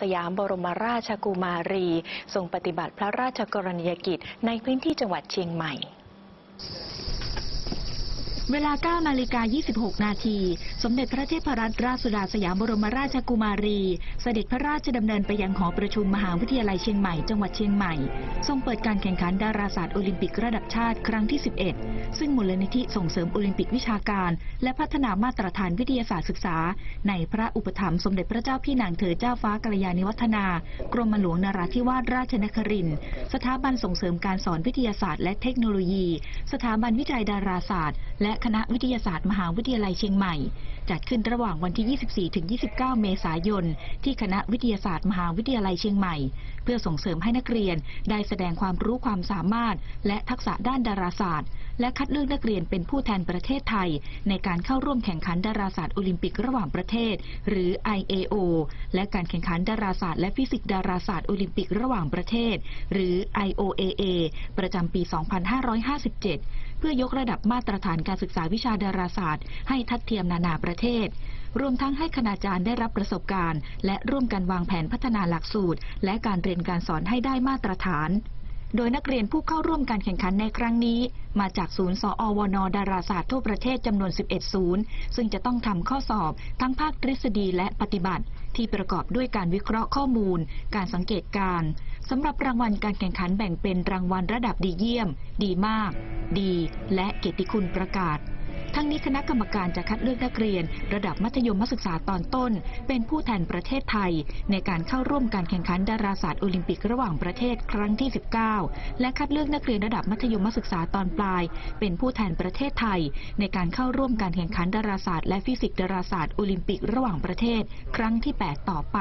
สยามบรมราชกุมารี ทรงปฏิบัติพระราชกรณียกิจในพื้นที่จังหวัดเชียงใหม่ เวลา9นาฬิกา26 นาที สมเด็จพระเทพรัตนราชสุดาสยามบรมราชกุมารี เสด็จพระราชดำเนินไปยังหอประชุมมหาวิทยาลัยเชียงใหม่ จังหวัดเชียงใหม่ ทรงเปิดการแข่งขันดาราศาสตร์โอลิมปิกระดับชาติครั้งที่ 11 ซึ่งมูลนิธิส่งเสริมโอลิมปิกวิชาการ และพัฒนามาตรฐานวิทยาศาสตร์ศึกษา ในพระอุปถัมภ์สมเด็จพระเจ้าพี่นางเธอเจ้าฟ้ากัลยาณิวัฒนา กรมหลวงนราธิวาสราชนครินทร์สถาบันส่งเสริมการสอนวิทยาศาสตร์ และเทคโนโลยี สถาบันวิจัยดาราศาสตร์ และคณะวิทยาศาสตร์มหาวิทยาลัยเชียงใหม่ จัดขึ้นระหว่างวันที่ 24 ถึง 29 เมษายน ที่คณะวิทยาศาสตร์มหาวิทยาลัยเชียงใหม่ เพื่อส่งเสริมให้นักเรียนได้แสดงความรู้ความสามารถ และทักษะด้านดาราศาสตร์ และคัดเลือกนักเรียนเป็นผู้แทนประเทศไทย ในการเข้าร่วมแข่งขันดาราศาสตร์โอลิมปิกระหว่างประเทศ หรือ IAO และการแข่งขันดาราศาสตร์และฟิสิกส์ดาราศาสตร์โอลิมปิกระหว่างประเทศ หรือ IOAA ประจำปี 2557 พื่อยกระดับมาตรฐานการศึกษาวิชาดาราศาสตร์ ให้ทัดเทียมนานาประเทศ รวมทั้งให้คณาจารย์ได้รับประสบการณ์ และร่วมกันวางแผนพัฒนาหลักสูตร และการเรียนการสอนให้ได้มาตรฐาน โดยนักเรียนผู้เข้าร่วมการแข่งขันในครั้งนี้ มาจากศูนย์สอวนดาราศาสตร์ทั่วประเทศจำนวน 11 ศูนย์ ซึ่งจะต้องทำข้อสอบทั้งภาคทฤษฎีและปฏิบัติ ที่ประกอบด้วยการวิเคราะห์ข้อมูล การสังเกตการสำหรับรางวัลการแข่งขันแบ่งเป็นรางวัลระดับดีเยี่ยม ดีมาก ดี และเกียรติคุณประกาศ ทั้งนี้คณะกรรมการจะคัดเลือกนักเรียน ระดับมัธยมศึกษาตอนต้น เป็นผู้แทนประเทศไทย ในการเข้าร่วมการแข่งขันดาราศาสตร์โอลิมปิกระหว่างประเทศครั้งที่ 19 และคัดเลือกนักเรียนระดับมัธยมศึกษาตอนปลาย เป็นผู้แทนประเทศไทย ในการเข้าร่วมการแข่งขันดาราศาสตร์และฟิสิกส์ดาราศาสตร์โอลิมปิกระหว่างประเทศ ครั้งที่ 8 ต่อไป